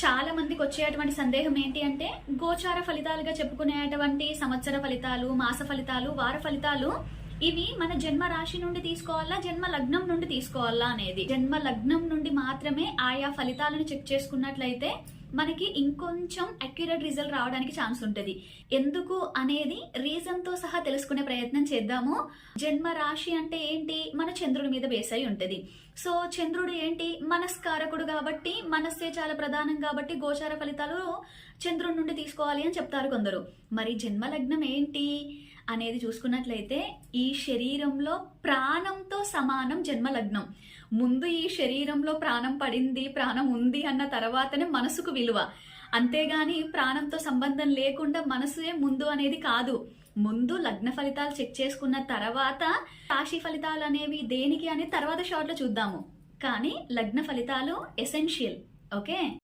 చాలా మందికి వచ్చేటువంటి సందేహం ఏంటి అంటే గోచార ఫలితాలుగా చెప్పుకునేటువంటి సంవత్సర ఫలితాలు మాస ఫలితాలు వార ఫలితాలు ఇవి మన జన్మ రాశి నుండి తీసుకోవాలా జన్మ లగ్నం నుండి తీసుకోవాలా అనేది. జన్మ లగ్నం నుండి మాత్రమే ఆయా ఫలితాలను చెక్ చేసుకున్నట్లయితే మనకి ఇంకొంచెం అక్యురేట్ రిజల్ట్ రావడానికి ఛాన్స్ ఉంటుంది. ఎందుకు అనేది రీజన్తో సహా తెలుసుకునే ప్రయత్నం చేద్దాము. జన్మ రాశి అంటే ఏంటి? మన చంద్రుడి మీద బేస్ అయి ఉంటుంది. సో చంద్రుడు ఏంటి? మనస్కారకుడు కాబట్టి మనస్సే చాలా ప్రధానం కాబట్టి గోచార ఫలితాలు చంద్రుడి నుండి తీసుకోవాలి అని చెప్తారు కొందరు. మరి జన్మ లగ్నం ఏంటి? అనేది చూసుకున్నట్లయితే ఈ శరీరంలో ప్రాణంతో సమానం జన్మ లగ్నం ముందు ఈ శరీరంలో ప్రాణం పడింది ప్రాణం ఉంది అన్న తర్వాతనే మనసుకు విలువ. అంతేగాని ప్రాణంతో సంబంధం లేకుండా మనసే ముందు అనేది కాదు. ముందు లగ్న ఫలితాలు చెక్ చేసుకున్న తర్వాత రాశి ఫలితాలు అనేవి దేనికి అనేది తర్వాత షార్ట్లో చూద్దాము. కానీ లగ్న ఫలితాలు ఎసెన్షియల్ ఓకే?